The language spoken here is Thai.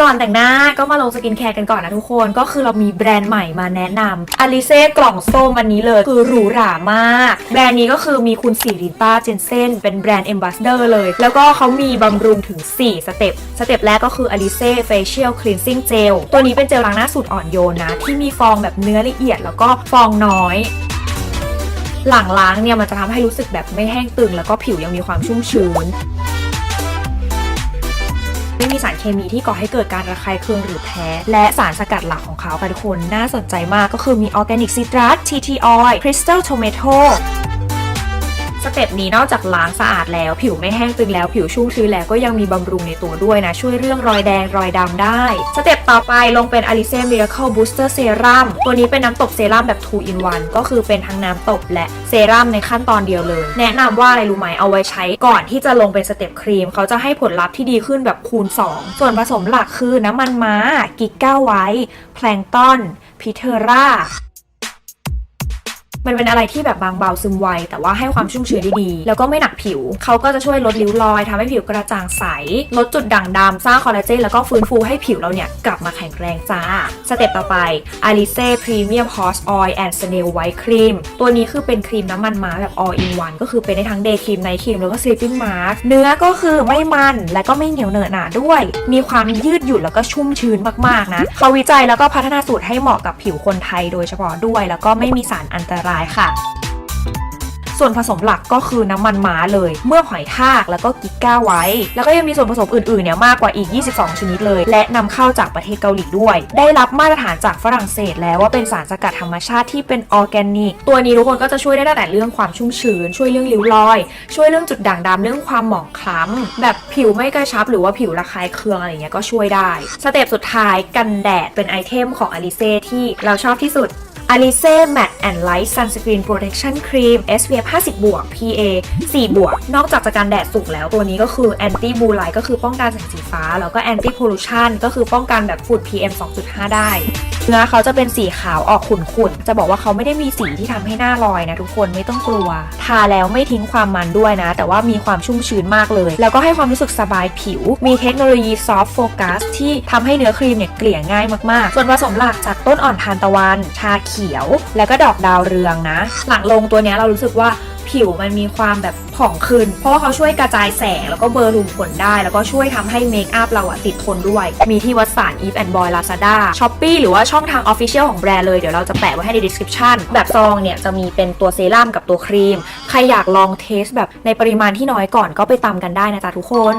ก่อนแต่งหน้าก็มาลงสกินแคร์กันก่อนนะทุกคนก็คือเรามีแบรนด์ใหม่มาแนะนำอลิเซ่กล่องส้มอันนี้เลย คือหรูหรามาก แบรนด์นี้ก็คือมีคุณสีรินต้าเจนเซนเป็นแบรนด์ a อ b บ s สเดอร์เลย แล้วก็เขามีบำรุงถึง 4 สเต็ป สเต็ปแรกก็คืออลิเซ่เฟเชียลคลีนซิ่งเจลตัวนี้เป็นเจลล้างหน้าสูตรอ่อนโยนนะ ที่มีฟองแบบเนื้อละเอียด แล้วก็ฟองน้อยหลังล้างเนี่ยมันจะทำให้รู้สึกแบบไม่แห้งตึง แล้วก็ผิวยังมีความชุ่มชื้น ไม่มีสารเคมีที่ก่อให้เกิดการระคายเคืองหรือแพ้ และสารสกัดหลักของเขาค่ะทุกคน น่าสนใจมากก็คือมีออร์แกนิกซิตรัส TT oil Crystal Tomato สเต็ เต็ปนี้นอกจากล้างสะอาดแล้ว ผิวไม่แห้งตึงแล้วผิวชุ่มชื้นแล้วก็ยังมีบำรุงในตัวด้วยนะ ช่วยเรื่องรอยแดงรอยดำได้ สเต็ปต่อไปลงเป็น Alice Miracle Booster Serum ตัวนี้เป็นน้ำตบเซรั่มแบบ 2 in 1 ก็คือเป็นทั้งน้ำตบและเซรั่มในขั้นตอนเดียวเลย แนะนำว่าอะไรรู้ไหมเอาไว้ใช้ก่อนที่จะลงเป็นสเต็ปครีม เขาจะให้ผลลัพธ์ที่ดีขึ้นแบบคูณ 2 ส่วนผสมหลักคือน้ำมันม้ากิก้าไวท์แพลงก์ตอนพิเทอร่า มันเป็นอะไรที่แบบบางเบาซึมไว แต่ว่าให้ความชุ่มชื้นได้ดี แล้วก็ไม่หนักผิว เขาก็จะช่วยลดริ้วรอยทำให้ผิวกระจ่างใส ลดจุดด่างดำสร้างคอลลาเจนแล้วก็ฟื้นฟูให้ผิวเราเนี่ยกลับมาแข็งแรงจ้า สเต็ปต่อไป Alice Premium Horse Oil and Snail White Cream ตัวนี้คือเป็นครีมน้ำมันม้าแบบ all in one ก็คือเป็นได้ทั้ง day cream night cream แล้วก็ sleeping mask เนื้อก็คือไม่มันและก็ไม่เหนียวเหนอะหนาด้วย มีความยืดหยุ่นแล้วก็ชุ่มชื้นมากๆนะเขาวิจัยแล้วก็พัฒนาสูตรให้เหมาะกับผิวคนไทยโดยเฉพาะด้วย แล้วก็ไม่มีสารอันตรายค่ะ ส่วนผสมหลักก็คือน้ำมันม้าเลย เมื่อหอยทากแล้วก็กิก้าไว้ แล้วก็ยังมีส่วนผสมอื่นๆเนี่ยมากกว่าอีก 22 ชนิดเลย และนำเข้าจากประเทศเกาหลีด้วย ได้รับมาตรฐานจากฝรั่งเศสแล้วว่าเป็นสารสกัดธรรมชาติที่เป็นออร์แกนิก ตัวนี้ทุกคนก็จะช่วยได้ตั้งแต่เรื่องความชุ่มชื้น ช่วยเรื่องริ้วรอย ช่วยเรื่องจุดด่างดำเรื่องความหมองคล้ำแบบผิวไม่กระชับ หรือว่าผิวระคายเคืองอะไรเงี้ยก็ช่วยได้ สเต็ปสุดท้ายกันแดดเป็นไอเทมของอลิเซ่ที่เราชอบที่สุด Alice Matte and Light Sunscreen Protection Cream SPF 50บวก PA 4บวก นอกจากจะกันแดดสูงแล้วตัวนี้ก็คือ Anti Blue Light ก็คือป้องกันแสงสีฟ้า แล้วก็ Anti Pollution ก็คือป้องกันแบบฝุ่น PM 2.5 ได้เนื้อเขาจะเป็นสีขาวออกขุ่นๆ จะบอกว่าเขาไม่ได้มีสีที่ทำให้หน้าลอยนะทุกคนไม่ต้องกลัว ทาแล้วไม่ทิ้งความมันด้วยนะ แต่ว่ามีความชุ่มชื้นมากเลย แล้วก็ให้ความรู้สึกสบายผิว มีเทคโนโลยี Soft Focus ที่ทำให้เนื้อครีมเนี่ยเกลี่ยง่ายมากๆ ส่วนผสมหลักจากต้นอ่อนทานตะวัน ชาเขยว แล้วก็ดอกดาวเรืองนะ หลังลงตัวนี้เรารู้สึกว่าผิวมันมีความแบบผ่องขึ้น เพราะว่าเขาช่วยกระจายแสง แล้วก็เบลอร์รูมขนได้ แล้วก็ช่วยทำให้เมคอัพเราอะติดทนด้วย มีที่วัดสาร Eve and Boy Lazada Shopee หรือว่าช่องทาง Official ของแบรนด์เลย เดี๋ยวเราจะแปะไว้ให้ใน description แบบซองเนี่ยจะมีเป็นตัวเซรั่มกับตัวครีม ใครอยากลองเทสแบบในปริมาณที่น้อยก่อนก็ไปตามกันได้นะจ๊ะทุกคน